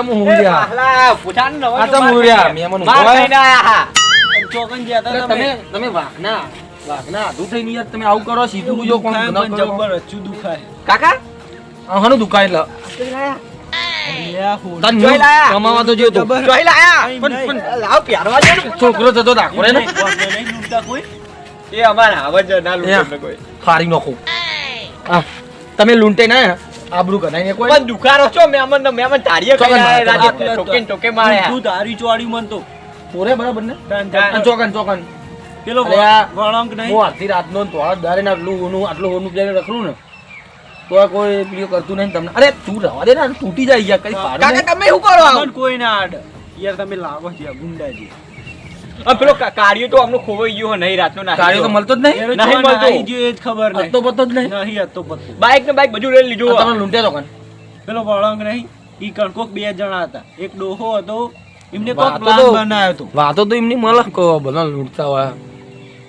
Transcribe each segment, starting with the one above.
અલે આ ચમ હું રહ્યા પાહલા, પૂછાને નવો આ તો ચમ માર હું રહ્યા ખાઈને- મેમન આયા. ચોકન ગયા હતા તમે તમે વાઘના વાઘના આધું થઈને યાર તમે આવું કરો સીધું જો કોણ ન જબ્બર અચ્છું દુખાય કાકા આ હાનું દુખાય લાયા. કમાવા તો જો તો જબર. જોઈ લાયા. નહીં, પણ-. પણ લાવ ને. છોકરો થતો દાખો ને કોઈ એ અમારા આવે ના લૂંટે કોઈ. ફારી નાખું તમે લૂંટે ના આબરૂ ને કોઈ. પણ દુખારો છો મહેમાન ને મારે, આયા, ચોકન. રાજે ટોકેન ટોકે મારે. તું તારી ચોડી મન તો. પોરે બરાબર ને? ચોકન ચોકન પેલો વળાંક નહીં. હું આટલી રાત ને તોળા દારે ના આટલું ઓનું આટલું ઓનું પ્લેન રખડું ને તો આ કોઈ પેલું કરતું નહીં તમને. અરે તું રવા દે ને તૂટી જાય યાર કઈ પાડું કાકા તમે શું કરો? કોઈ ના આડ. યાર તમે લાવો છો ગુંડાજી. આ પેલો કાર્યો તો અમને ખોવાઈ ગયો નહીં રાતનો ના કાર્યો તો મળતો જ નહીં? નહીં મળતો. આવી ગયો એ જ ખબર નહીં. તો પતો જ નહીં? નહીં હતો પતો બાઈક ને બાઈક બધું લઈ લીધું તમે લૂંટે તો કન પેલો વળંગ નહીં ઈ કણકોક બે જણા હતા. એક ડોહો હતો એમને કોક વાતો પ્લાન બનાવ્યો હતો. વાતો તો એમની મલક કહો બધા લૂંટતા હોય.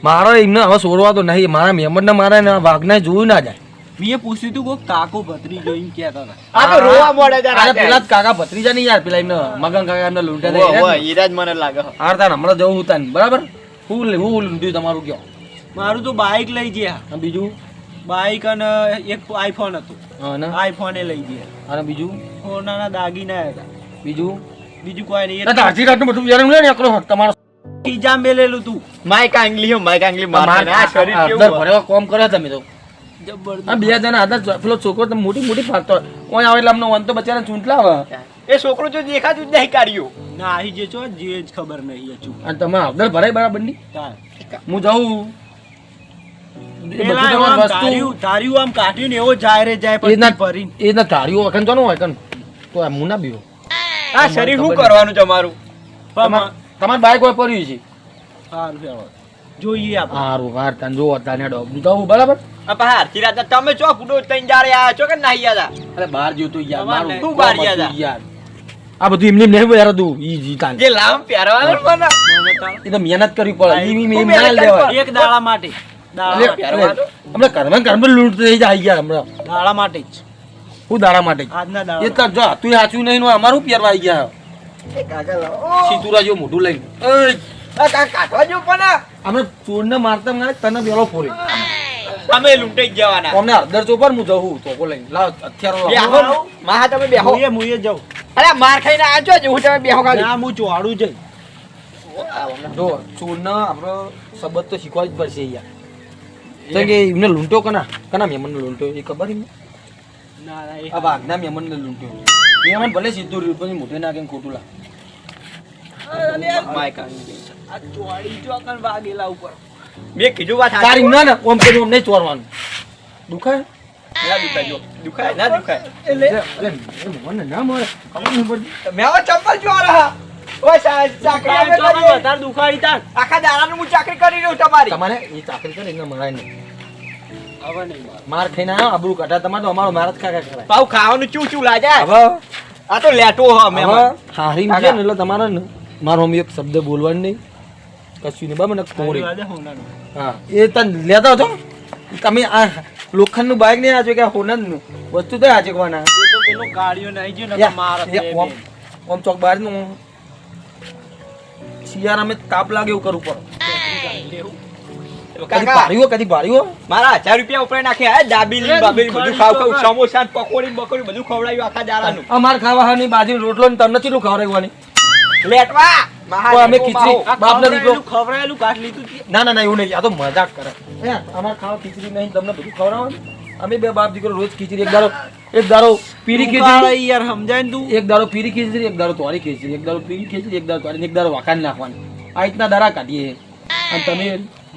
મારો એમને હવે સોરવા તો નહીં મારા મેમ્બર ને મારા ને વાઘને જોયું ના જાય. મેં પૂછ્યું તું કોક કાકો ભત્રીજો એમ કહેતા હતા. આ તો રોવા મળે છે અરે રાતે. પેલા કાકા ભત્રીજા નહીં યાર પેલા એમને મગન કાકા એમને લૂંટા દે ઓ ઉવ્વ, એ જ ને. હીરા જ મને લાગે. હાર તાન હમણાં જવું તાન. બરાબર? હું હું લૂંટ્યું તમારું કયો? મારું તો બાઇક લઈ ગયા. બીજું? બાઇક અને એક આઈફોન હતું. આઈફોન એ લઈ ગયા. અને બીજું? સોનાના દાગીના હતા. બીજું? બીજું કોઈ નહીં. અરે અડધી રાતનું બધું યાર ને એકલો તમારો ઈજા મેલેલું તું. માઈક આંગલી હો, માઈક આંગલી માર. આ શરીર કેવું ભરેવા કોમ કરે તમે તો. જબરદસ્ત. બે જણા હતા પેલો છોકરો તો મોટી મોટી ફાટતો ઓય આવે એટલે અમને વન તો બચારા ચૂંટલા આવે. એ છોકરો જો દેખાતું જ નહીં કાર્યો ના આહી જે છો જે જ ખબર નહીં અચૂક અને તમે અડધર ભરાય બરાબરની હું જાઉં. એ બધું પેલા તમારી આમ કાઢ્યું ને એવો જાય રે જાય ભરીને. એ ના ધાર્યું વખત તો ન તો આ શરીર શું કરવાનું તમારું? તમાર તમાર બાઈક હોય પડ્યું છે. સારું. જોઈએ આપણે. સારું હાર તને જો તાને ડોબ જાઉં બરાબર? અપા પાછા આરતી તમે ચો ફૂડો તૈન જારે આયા છો કે નાહી ગયા અરે બહાર જો તું યાર મારું તું બહાર હતું યાર. આ બધું એમને એમ નહીં યાર તું ઈ જીતા જે લામ પહેરવાનું મને. મને એ તો મહેનત કરવી પડે. ઈ મી હું ના મહેનત એક દાડા માટે. દાડા એટલે- માટે. એટલે હમણાં ઘરમાં ઘરમાં લૂંટ થઈ જાય યાર હમણાં. દાડા માટે જ. હું દાડા માટે જ. આજના એ તો જો તું સાચું નહીં નું અમારું પહેરવા આવી ગયા. કાકા લાવો. સીતુરા જેવું મોઢું લઈને. એય, કાઢવા જો પણ અમે ચોરને મારતા મારે તને પેલો ફોરી. તમે લૂંટાઈ જ જવાના. અમને અડધર ચોપર હું જવું ચોકો લઈને. લાવ હથિયારો લાવો. બેહો. તમે બેહો. મુએ મુએ જાઉં. અરે માર ખાઈને આજો જ હું તમે બેહો ના હું ચોવાડું જઈ. જો ચોરને આપણો સબત તો શીખવા જ પડશે યાર કે એમને લૂંટો કના? કના મેમન લૂંટો? એ ખબર એમને? ના ના આ વાઘના મહેમાનને લૂંટ્યો મહેમાન ભલે સીધું પણ મોઢે નાખીને ખોટું લાગે. માય આંગલી. આ ચોવાડી ચોકન વાગેલા ઉપર. મેં કીધું વાત તારી ના ને ઓમ કરી ઓમ નહીં ચોરવાનું. દુખાય? ના દુખાય જો. દુખાય ના દુખાય. એટલે મને ના મળે. મેં હવે ચપ્પલ જો રહા ઓય સા- ચાકરી અમે ચોકન કરીએ. વધારે દુખાડી તાર. આખા દાડાનું હું ચાકરી કરી તમારે. ચાકરી કરે એને નહીં. હવે માર. ખાઈને આવ્યો આબરૂ કાઢા. તમારે અમારો મારા કાકા કરાય પાવ ખાવાનું ચું ચું લાગે. હવે? આ તો લેટો હા મેં હારી ને એટલે તમારે મારો અમે એક શબ્દ બોલવાનું નહીં. કશું નહીં બરાબર ને? કોરી. હા. એ તને લેતા છો તમે આ લોખંડનું બાઇક નહીં આજો કે હોનન વસ્તુ તો આચકવાના એ પેલો ગાડીઓ નહીં ગયો ને મારે ઓમ ઓમ ચોક બહારનું શિયાળામાં તાપ લાગે એવું કરવું પડે કદી ભાર્યો કદી ભાર્યું મારા હજાર રૂપિયા ઉપર નાખ્યા હે દાબેલી બાબેલી બધું ખાવ ખાવ સમોસા પકોડી બકોડી બધું ખવડાવ્યું આખા દાડાનું. અમાર ખાવાની બાજુ રોટલો ને તમને કેટલું ખવડાવવાની લેટવા. અમે ખીચડી. માહો. દીકરો. ખવડાયેલું ખવડાયેલું કાઢ લીધું ના ના ના એવું નહીં. આ તો મજાક કરે. હે અમાર ખાવા ખીચડી નહીં તમને બધું ખવડાવવાનું? અમે બે બાપ દીકરો રોજ ખીચડી એક દારો એક દારો પીરી ખીચડી. યાર સમજાય તું? એક દારો પીરી ખીચડી એક દારો તોરી ખીચડી એક દારો પીરી ખીચડી એક દારો તોરી એક દારો વાકાન નાખવાની. આ રીતના દારા કાઢીએ. અને તમે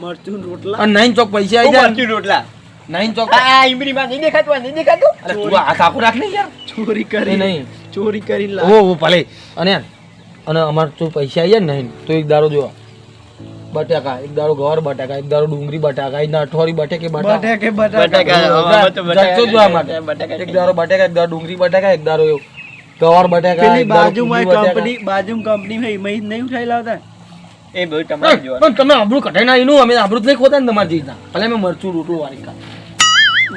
મરચું રોટલા. અને નાઈન ચોક પૈસા આવી જાય મરચું રોટલા? નાઈન ચોક આ આ ઈમરીમાં નહીં દેખાતું નહીં દેખાતું? અરે તું આ કાકુ રાખ ને યાર. ચોરી કરી નહીં. ચોરી કરી ઓ ભલે. અને અને અમારે તો પૈસા આવી જાય ને નહીં. તો એક દારો જો બટાકા એક દારો ગવાર બટાકા એક દારો ડુંગળી બટાકા એક દારો અઠવારી બટેકે બટાકા. બટાકે બટાકા. બટાકા હવે તો બટાકા જતો જોવા માટે. એક દારો બટાકા એક દારો ડુંગળી બટાકા એક દારો એવું. ગવાર બટાકા પેલી બાજુમાં કંપની બાજુમાં કંપની હોય એમાં નહીં ઉઠાઈ લાવતા એ બધું તમારે પણ પણ તમે આબરૂ કઢાઈ ના એનું અમે આબરૂ નહીં ખોતા ને તમારી જીતના ભલે અમે મરચું રોટલું વાળી ખા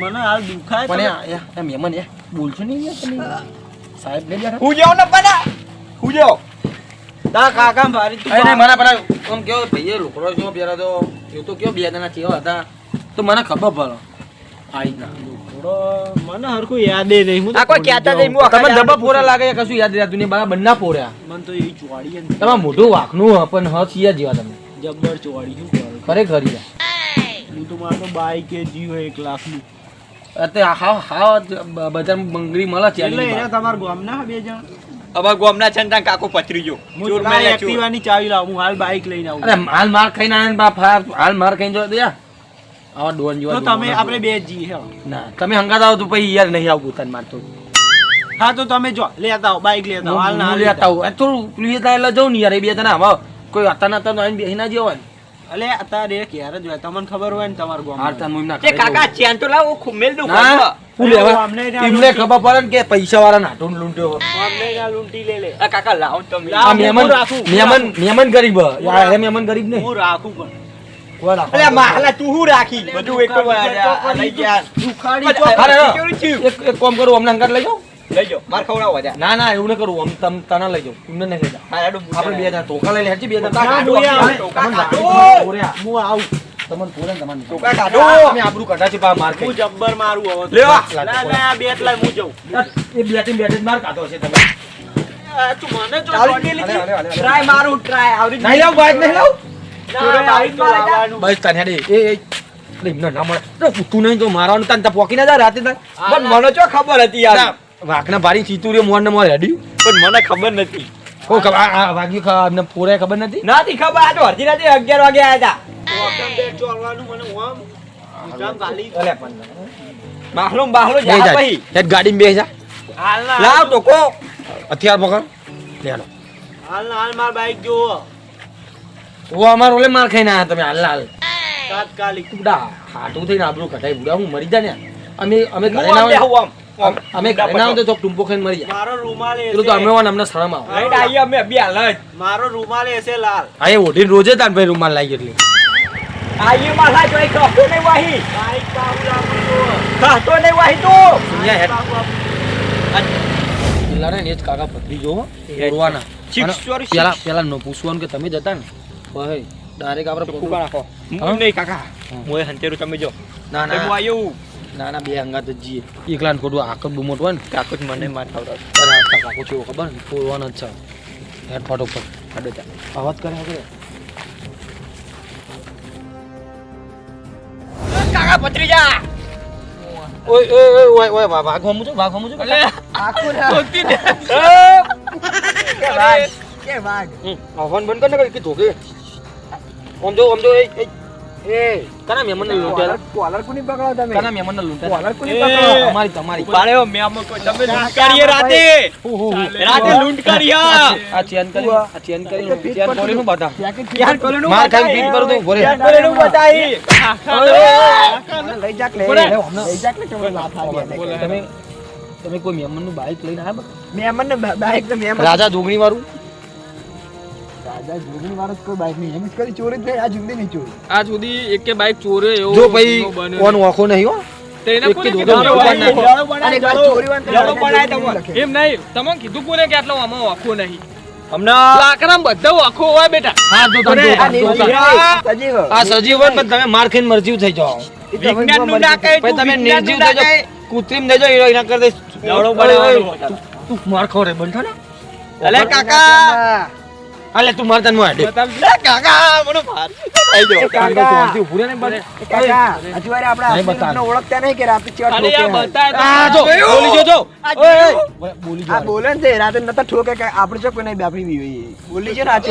મને હાલ દુખાય પણ તમે- યા- યા, યા મહેમાન યા બોલશો નહીં સાહેબ હું. ને હું તારા કાકા મારી તું અરે મને પેલા આમ કેવો ભઈએ લોકડો છો પેલા તો એ તો કેવો બે જણા થયો હતા? તો મને ખબર પડે. આઈ ના. મને હરખું યાદે નહીં. હું આ કોઈ કહેતા નહીં, હું તમે ડબ્બા પોરા લાગે કશું યાદ રહેતું નહીં? બાબા બંને પોર્યા. મને તો એ ચોડી તમે તમારે મોઢું વાંકનું હ, પણ હ સિયા જેવા તમે જબ્બર ચોડી શું કરું ખરેખર. હું તો મારો બાઈક એ જીવ એક લાખનું. અત્યારે હાવ હાવ બ- બજારમાં બંગડી મળે છે એટલે તમારા ગામના બે જણ? હવે ગોમના છે ને કાકો પથરી ગયો. ચોર તો એક્ટિવાની ચાવી લાવું હું હાલ બાઈક લઈને આવું. અરે હાલ માર ખાઈને આયા બાપ હાલ હાલ માર ખાઈને જો દે. આવા ડોન જેવા તો તમે. આપણે બે જ જઈએ ના તમે હંગાત આવો તો પછી યાર નહીં આવું તન મારતો હા તો તમે જો લેતા આવો બાઈક લેતા આવો હાલ ના લેતા આવું. થોડું લેતા એટલે જઉં ને યાર એ બે તને આવો. કોઈ હતા નતા તો આઈને બેસી ના જેવા અલે અત્યારે ક્યારે જ હોય. તમને ખબર હોય ને તમારું ગામ હું એ કાકા ચેન તો લાવો મેલ દઉં ના? શું લેવા? એમને ખબર પડે ને કે પૈસા વાળા નાટો લૂંટ્યો અમને ના લૂંટી લે લે. આ કાકા લાવ તમે. આ મહેમાન રાખું, મહેમાન મહેમાન ગરીબ યાર એ મહેમાન ગરીબ ને. હું રાખું પણ. કોઈ રાખો. તું હું રાખી? બધું એક લઈ ગયા. દુખાડી અરે, ચોક- અરે, અરે. કેવું થયું? એક એક કામ કરું અમને હંગાત લઈ જાઓ? લઈ જાઓ. માર ખવડાવો જા. ના ના એવું ન કરું. આમ તમ તને લઈ જાઉં તમને નહીં લઈ આપણે બે જણા ટોકા લઈ લે બે ટોકા જણા કાઢો, ના, આપણે હું ટોકા તમને કાઢો. પોર્યા. હું આવું. તમને પોરે તમને ટોકા નહીં. કાઢો. અમે આબરૂ કાઢા છે બા માર હું જબ્બર મારું હવે લ્યો. ના ના બે બેટ હું જઉં. એ બેટી બેટી માર કાઢો છે તમે. તું મને અરે. ટ્રાય મારું ટ્રાય. આવરી નહીં લાવ બાઈક નહીં લાવ? તો બસ તને હેડે. એ એ. એમને ના મળે. તો તું નહીં તો મારવાનું તને પોકી ના જાય રાતે તને પણ મને ચો ખબર હતી યાર. વાઘના ભારી ચીતુરીઓ મોર ને મોર હેડ્યું પણ મને ખબર નથી. ખબર? વાગ્યું અમને પોરે ખબર નથી? નથી ખબર. આ તો અડધી રાતે અગિયાર વાગે હતા બાહલો બાહલો જા જા હેડ ગાડીમાં બે જા. હાલ લાવ તો કો હથિયાર પકડ. લે હાલ. હાલ માર બાઈક જો ઓ અમાર ઓલે માર ખાઈને આયા તમે. હાલ હાલ. તાત્કાલિક. બુડા હાટું થઈને આબરૂ કઢાઈ બુડા હું મરી જા ને. અમે અમે ઘરે ના આમ. અમે ઘરે ના તો ટુંપો ખાઈને મરી જાય મારો રૂમાલ પેલું તો અમે વાન અમને શરમ આવે. રાઈટ આઈ અમે બે હાલ મારો રૂમાલ એસે લાલ. હા એ ઓઢીને રોજે તાન ભાઈ રૂમાલ લાગી એટલે. આવીએ માથા જોઈ ખાતો નહીં વાહી. બાઈક પાહુ લાવું જોવો. ખાતો નહીં વાહી તું. અહીંયા હેડ. પેલા ને જ કાકા શીખ, અને sorry, પેલા. પેલા નો પૂછવાનું કે તમે જતા ને? ભાઈ ડાયરેક્ટ આપણે કુકા પકડો. નાખો હા? નહીં કાકા. હા. મોય હંતેરું તમે જો. ના હું ના આવ્યું ના ના બે અંગાત જ જઈએ એકલા ને ખોટું આકર બહુ મોટું હોય ને. કાકો જ મને માથા કાકો છે ખબર ને? ઓરવાના જ છે. હેડ ફટોફટ અવાજ કરે કરે કાકા પત્રીજા ઓય ઓય ઓય ઓય ઓય વાઘ વાઘ હમું છો વાઘ હમું છો અલે ધોતી દે. કે વાઘ ફોન બંધ કર ને કઈ ધોકે ઓમ જો ઓમ જો એ. એ એ કોલર કોની પકડો તમે? કના મેમન લૂંટેલા કોલર કોની પકડો? અમારી તમારી પાડ્યો મેં આમાં કોઈ તમે લૂંટ કરીએ રાતે. રાતે લૂંટ કરીયા આ ચેન કરી આ ચેન કરી ચેન ખોલીનું બતા ક્યાં કોલેનું માર ખાઈ બીટ કરું તો બોલે. ક્યાં કોલેનું બતાઈ તમે તમે કોઈ મહેમાનનું બાઇક લઈને આવ્યા? રાજા જોગણી વાળું? આજ સુધી એકે બાઈક ચોરે એવો જો ભાઈ ગુનો બન્યો કોણ નહીં હો? તો એને એક કે કીધું દોડો આમાં બનાય. વાંખો? લડો બનાય તમારે એમ તમને કીધું કોને કે આટલો આમાં વાંખો નહીં? હમણાં બધા વાંખો હોય બેટા. હા જો આ સજીવ. પણ તમે માર ખાઈને મરજીવ થઈ જાઓ. તમે નિર્જીવ થઈ જાઓ. કૃત્રિમ થઈ જાઓ એના કરતા તું- માર ખાવ રે બંધ ને. અલે કાકા. અલે તું માર તને હું હાડે કાકા મને માર આઈ જાઓ. કાંડો તો આનથી ઊભું રહે ને બને. નહીં બતાવે. અરે આ બતાય આ જો બોલી જો જો ઓય, બોલી જો આ બોલે ને તે રાતે નતા ઠોકે કે આપણે કોઈ નહીં બાપરી બી હોય બોલી છે રાતે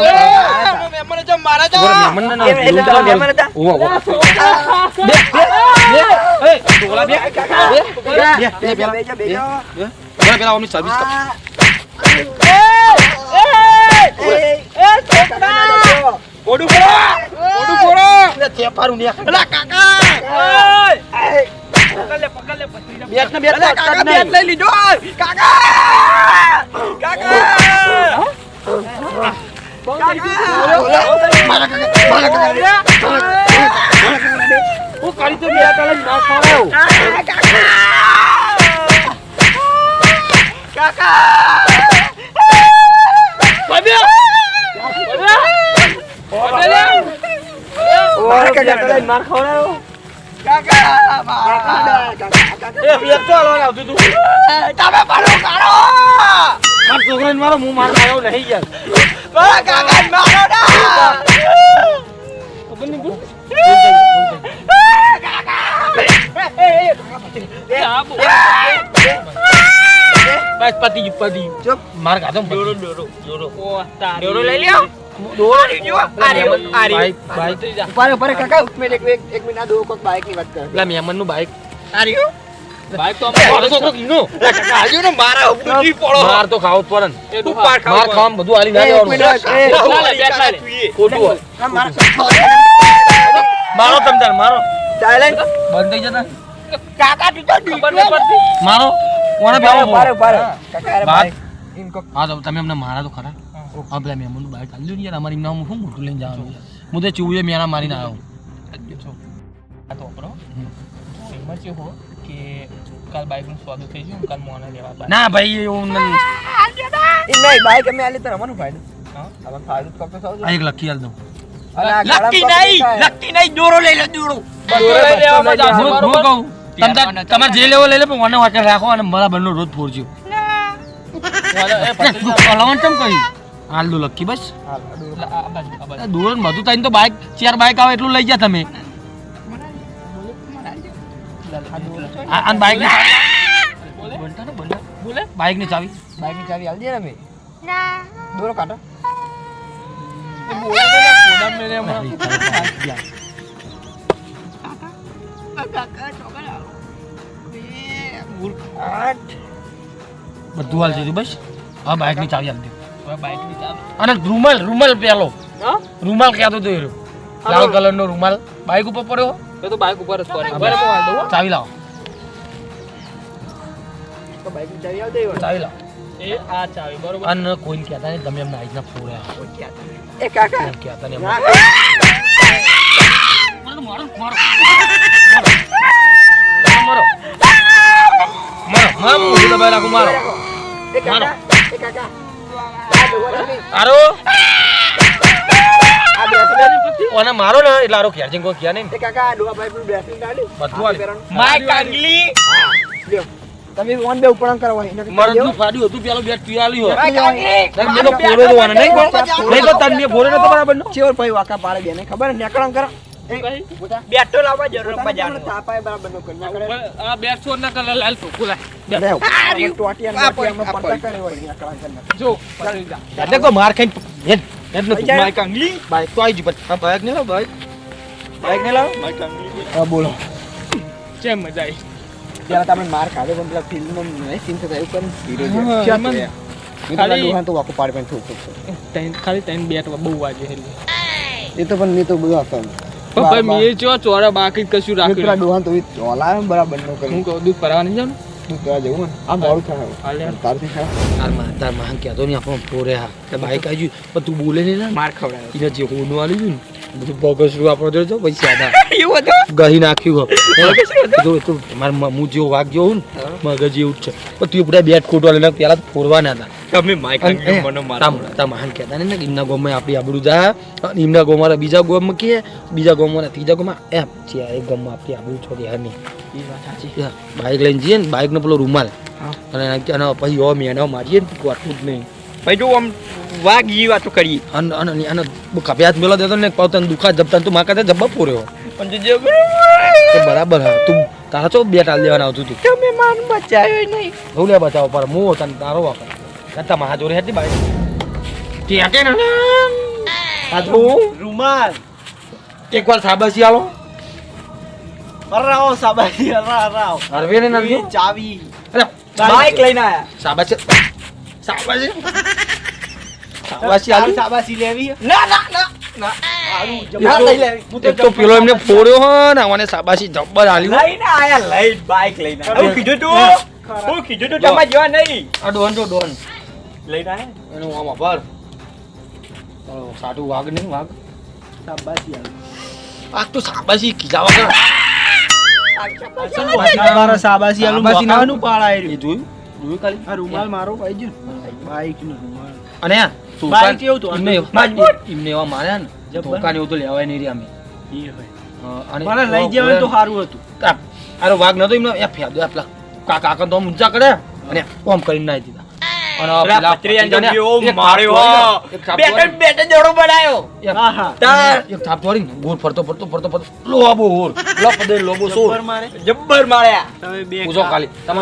મહેમાનો જો મારા જો. મહેમાનને ના એટલે. મહેમાન હતા? ઊભો, ઊભો. બે, બે, બે. એ, ડોલા બે. બે, બે, બે. બેજો બેજો પેલા, પેલા ઓમની સર્વિસ કર. ઓડું ફોડો. ઓડું ફોડો. લે, થેપારું ને. અલા કાકા બેસ ને બેસ અલા ને, કાકા બેટ લઈ લીધો કાકા કાકા ના કાકા માર કાકા માર કાકા માર મારો હું માર આવ્યો નહીં યાર મારા કાકા મારો ના બોલ બસ પતી ગયું પતી ગયું. ચૂપ. માર કાઢો ડોરો ડોરો ડોરો ડોરો લઈ લ્યો. ડોરો જો આ રહ્યો, આ રહ્યો. Bike bike. ઉપર ઉપર કાકા એક મિનિટ એક એક મિનિટ આ દો કોક બાઈકની વાત કરે. પેલા મહેમાનનું બાઈક આ રહ્યો. બાઈક તો મારો છોકરો કીનો આજુ ને મારા ઉપરથી પડો. માર તો ખાવો જ પડે ને. એ તું. પાર ખાવ માર ખાવામાં બધું હાલી ના એક દેવાનું લા લે, બેઠ લા લે. ખોટું માર મારો તમ તાર મારો. સાયલેન્ટ બંધ થઈ જતા? કાકા તું તો ખબર નહીં પડતી. મારો? કોને પેલો પારે પારે કાકા અરે બાત. બાઈક હા તો તમે અમને મારા તો ખરા? હા. પેલા મેં મને બહાર ચાલ્યું યાર અમારી એમના હું શું મોટું લઈને જવાનું હું તો ચૂવે મેરા મારીને આવ્યો. આ તો આપણો. એમાં શું હો કે કાલ બાઈકનું સ્વાદું થઈ ગયું કાલ મોને લેવા ના ભાઈ એવું નહીં. ઈ નહીં બાઈક અમે આલી તો રમવાનું ફાયદો હા? હવે ફાયદો તો કપડો થવો એક લખી આલ દઉં. લકી નહીં લકી નહીં દોરો લઈ લે દોરો. દોરો લઈ લેવા મજા હું કહું? તમ તમારે જે લેવો લઈ લે પણ મને વાંચે રાખો અને મારા બંને રોજ ફોરજો એ કેમ હલવાનું ચમ કરી? હાલ દો લખી બસ. દોરો. આ આ બાજુ, આ બાજુ. આ દૂર બધું થઈને તો બાઈક ચાર બાઈક આવે એટલું લઈ જા તમે. બાઇક આ ની ચાવી બનતા ને બનતા બોલે? ની ચાવી ચાવી દે ને. દોરો કાઢો. બોલે બધું હાલ છે બસ? હા બાઈકની ચાવી ચાવી. અને રૂમાલ રૂમાલ પેલો. રૂમાલ ક્યાં તો એ રહ્યો. લાલ કલર નો રૂમાલ. બાઈક ઉપર પડ્યો? એ તો બાઇક ઉપર જ પડે. બરાબર, હું હાલ. દઉં, હો. ચાવી લાવો. તો બાઈકની ચાવી આલી ચાવી લાવો. એ આ ચાવી, બરોબર? અને કોઈને કહેતા નહીં તમે એમના એ કાકા. એમ કહેતા નહીં. ના, મારો. મારો. મારો. મારો. મારો મારો. હું દબાઈ રાખું મારો. એ કાકા. એ કાકા આ દોરો નથી. આરો ઓને મારો ને એટલે આરો ઘેર જઈને કોઈ કહે નહીં એ કાકા બાઈકનું બેસી કાઢી બધું આ આલી. પહેરવાનું. માય કાંગલી. હા, લ્યો. તમે ઓન બે ઉપરાંત કરો એને કઈ મરદ કહી નું ફાડ્યું હતું પેલો બેટ કાંગલી નહીં, મેં તો તો આને, નહીં નહીં કોઈ તને મેં નતો બરાબર નો? ચેવર ભાઈ વાકા પાડે બેને ખબર? ને નેકળામ કરો. બેટો લાવવા જરૂર બરાબર નો. કરે. આ ના કલર લાલ. ટોટિયા પડતા કરે હોય. જો. માર હેડ, હેડ બાઈક તો બાઈક લાવો, બાઈક. બાઈક લાવો? હા, બોલો. કેમ મજા આવી? ત્યારે તમે માર ખાધો પણ પેલા ફિલ્મમાં નહીં સીન થતા એવું કરીને હીરો છે. હા, તો ખાલી- વાકો પાડી ઠોક ખાલી બેટ બહુ વાગે હેલી એ તો પણ મેં તો બધું હતો પણ ભાઈ મેં જો ચોરા બાકી જ કશું રાખ્યું પેલા ડોહાને તો ચોલા બરાબર નો કરી. હું કહું દૂધ ભરાવા નહીં જાઉં તું ત્યાં જવું આ મોડું થાય. તારથી થાય. તારમાં તારમાં કહેતો નહીં આપણો ફોરે હા. તે બાઈક આવી પણ તું બોલે નહીં ને. માર ખવડાવ્યો એને જે હોનું આલી ગયું ને બધું બગસરું આપણો તો પૈસા હતા એવું હતું? ગહી નાખ્યું તો તો મારા હું જેવો વાઘ જેવો ને મગજ એવું જ છે. પણ તું બધા બેટ ખોટવા લઈને પેલા ફોરવાના હતા. તમે માઈક કાંગલી મને મારા તામ મહાન કહેતા ને એમના ગામમાં આપણી આબરૂ જા અને એમના ગામમાં બીજા ગામમાં કે બીજા ગામમાં ત્રીજા ગામમાં એમ છે એક ગામમાં આપણી આબરૂ છોડી હે નહીં એ વાત સાચી. બાઈક લઈને જઈએ ને બાઈક નો પેલો રૂમાલ. અને પછી ઓમ મેના મારીએ ને કોટું જ નહીં. ભાઈ જો આમ વાગ ઈ વાતો કરી અને અને અને- અને કભ્યાત મેલો દેતો ને પાવ તને દુખા જબતા તું માકા જબ્બા પૂર્યો પણ જે બરાબર હા તું તારા ચો બે ટાલ દેવાના આવતું તું. તમે માન બચાવ્યો નહીં. હું લે બચાવો પર મો તને તારો વાપર. મહા જોડે હતી બાઈક ત્યાં કે આજુ રૂમાલ. એકવાર સાબાસી આલો. રાવ સાબાજી રાવ રાવ હરવે ને નથી ચાવી. અરે બાઈક લઈને આયા. સાબાસી સાબાસી સાબાસી આલો. સાબાસી લેવી? ના ના ના ના. પેલો એમને ફોડ્યો હો ને આને સાબાસી જબ્બર આલી લઈને આયા લઈને બાઈક લઈને હું કીધું તું હું કીધું તું જો. તમારે જવા નહીં. આ ડોન તો ડોન. લઈને આવે એનું આમ આભાર સાટું વાઘ નહીં વાઘ. શાબાશી આ તો શાબાશી કીધા વગર. પાળાય એ જોયું? જોયું ખાલી? આ રૂમાલ મારો ભાઈ છે બાઈક નો રૂમાલ. અને આ બાઈક એવું હતું? એમને મજબૂત. એમને એવા માર્યા ને જબ્બર. એવું તો લેવાય નહીં રે અમે. એ હોય. લઈ જવાનું તો સારું હતું. આરો વાઘ નતો એમનો? એ ફેદો આ પેલા કાકા કાકા તો ઊંચા કરે અને ઓમ કરીને નાઈ તમે તમે તમે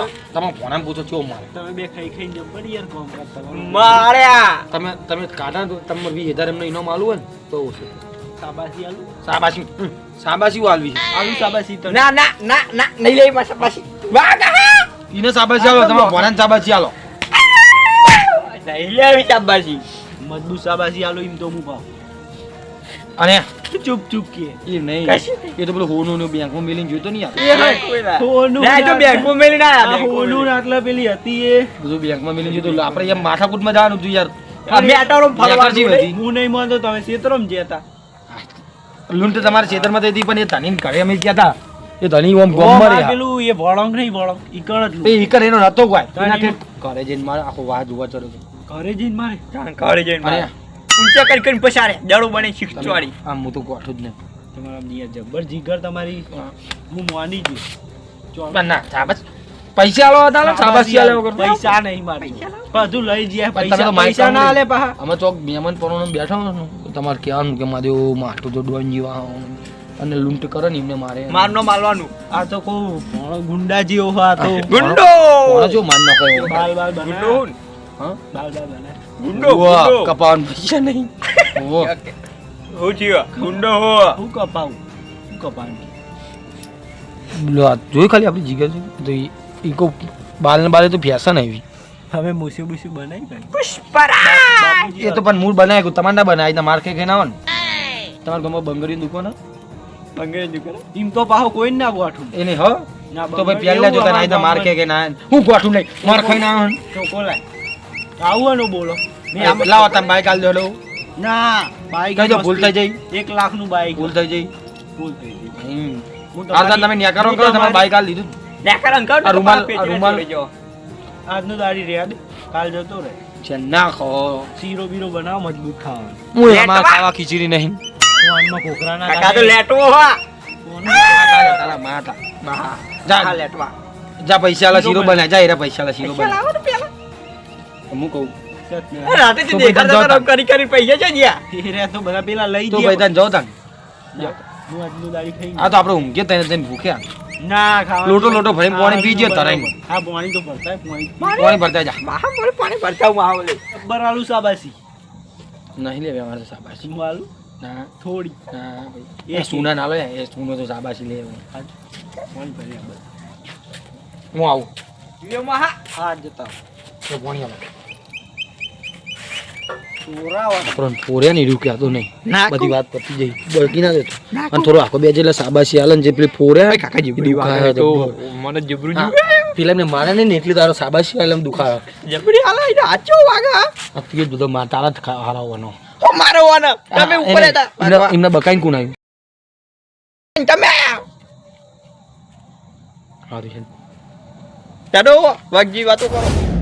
તમે તમે તમે કાઢા તમે વીસ હજાર એમને ઇનામ આલું હોય ને તો સાબાસી આલુ. સાબાસી સાબાસી વાલવી છે આલુ ના ના ના ના નહીં લઈ પાછી વાહ ઈને સાબાસી આલો તમારા ભોણાને સાબાસી આલો. નહીં લેવી શાબાશી. મજબૂત શાબાશી આલુ એમ તો હું ભાવ અને? ચૂપ ચૂપ કે. એ નહીં. એ તો પેલું હોનું ને બેંકમાં મેલીને જોઈતો નહીં યાર? હોનું આટલા પેલી હતી એ. બધું બેંકમાં મેલીને જોઈતો આપણે એમ માથાકૂટમાં જવાનું હતું યાર. આ મેટાડો ફરવાનું બેકાર જેવી હતી. હું નહીં માનતો તમે ક્ષેત્રમાં જતા લૂંટ તમારા તો હતી પણ એ ધની ઘરે અમે ગયા હતા. એ ધની ઓમ ઓમ ગોમમાં આ પેલું એ વળંગ નહીં વળંગ. ઈકળ જ એ ઈકળ એનો નતો કોઈ. કરે ઘરે જઈને મારા આખો વાહ જોવા ચડ્યો. ઘરે જઈને મારે. કાઢી જઈને અને ઊંચા કરી કરીને પછાડે દાડો બને શીખવાડી. આમ હું તો ગોઠું જ નહીં. તમારા નિયત જબર જીગર તમારી. હું. માની છું ના સાબસ પૈસા લો હતા સાબાસી આલે વગર. પૈસા નહીં મારે. બધું લઈ તો પૈસા પૈસા ના આલે પા અમે ચોક મહેમાન પરોને બેઠા તો તમારે કહેવાનું કે મારે માટું તો ડોન જીવા અને લૂંટ કરે ને એમને મારે. મારનો મારવાનું. આ તો કહું ભણો ગુંડા જેવો હા. તો ગુંડો જો માર ના એવો? બાલ બાલ ગુંડો હા? બાલ બાલ બનાય ગુંડો ગુંડો કપાવાનું પૈસા નહીં. હું થયો ગુંડો હો હું કપાવું હું કપાવું લો, આ ખાલી આપણી જીગર છે તો ઈ- ઈ કો બાલ ને બાલે તો ફેશન આવી હવે મુસી મુસી બનાવી ભાઈ પુષ્પરાજ એ તો પણ મૂળ બનાવી તમારે ના બનાવી તમારે કઈ ખાઈ ના આવે ને તમારા ગામમાં બંગરી દુકાન બંગરી દુકાન એમ તો પાહો કોઈ ના ગોઠું એને હ તો ભાઈ પહેલા જોતા ના માર કે ના હું ગોઠું નહીં માર ખાઈ ના આવે તો કોલાય આવવાનું બોલો. લાવો તમે બાઈક આલ દો ના બાઈક કઈ દો ભૂલ થઈ જાય એક લાખનું બાઈક. ભૂલ થઈ જાય ભૂલ થઈ હમ. તો તમે ન્યા કરો તમારે બાઈક આલ દીધું. નેકર કરો આ રૂમાલ- આ રૂમાલ- આજનું દાડી રેડ કાલ જતો રહે. છે ના ખો શીરો બીરો બનાવ મજબૂત ખાવાનું. હું એમાં ખાવા ખીચડી નહીં. ફોનમાં કોકરા ના કાકા તો લેટવો હો. તારા માતા બા. જા. લેટવા જા પૈસા લા શીરો બનાય. બના જા એરા પૈસા લા શીરો બનાય. હું કહું? રાતે તો દેખાતા તો કરી કરી પૈસા છે જ્યાં? તો બધા પેલા લઈ તો ભાઈ તને ખાઈ આ તો આપણે ઊંઘીએ તને તને ભૂખ્યા ના ખાવાનું લોટો લોટો ભરીને પાણી પીજે તરાઈને. હા પાણી તો ભરતા પાણી. પાણી ભરતા જા. મોરે પાણી ભરતા હું આવું લે. સાબાસી નહીં લેવે અમારે સાબાસી હું આલુ? ના. થોડી. ના ભાઈ. એ સુના ના લે એ સુનો તો સાબાસી લે. પાણી ભરી હું આવું. લ્યો મા હા જતા તો પાણી ચોરાવા પણ પોરે નહીં રૂક્યા તો નહીં. બધી વાત પતી જઈ બળકી ના દેતો. અને થોડો આખો બે જેટલા સાબાસી આલે જે પેલી ફોરે કાકા જેવી મને જબરું પેલા એમને મારે નહીં એટલી તારો સાબાસી આલે એમ દુખાવે. જબરી એટલે આચો વાગા. આ બધો મા તારા હારાવવાનો હો મારો તમે ઉપર હતા. એમને- એમને કોણ આવ્યું? તમે સારું છે. ચાલો વાગજી વાતો કરો.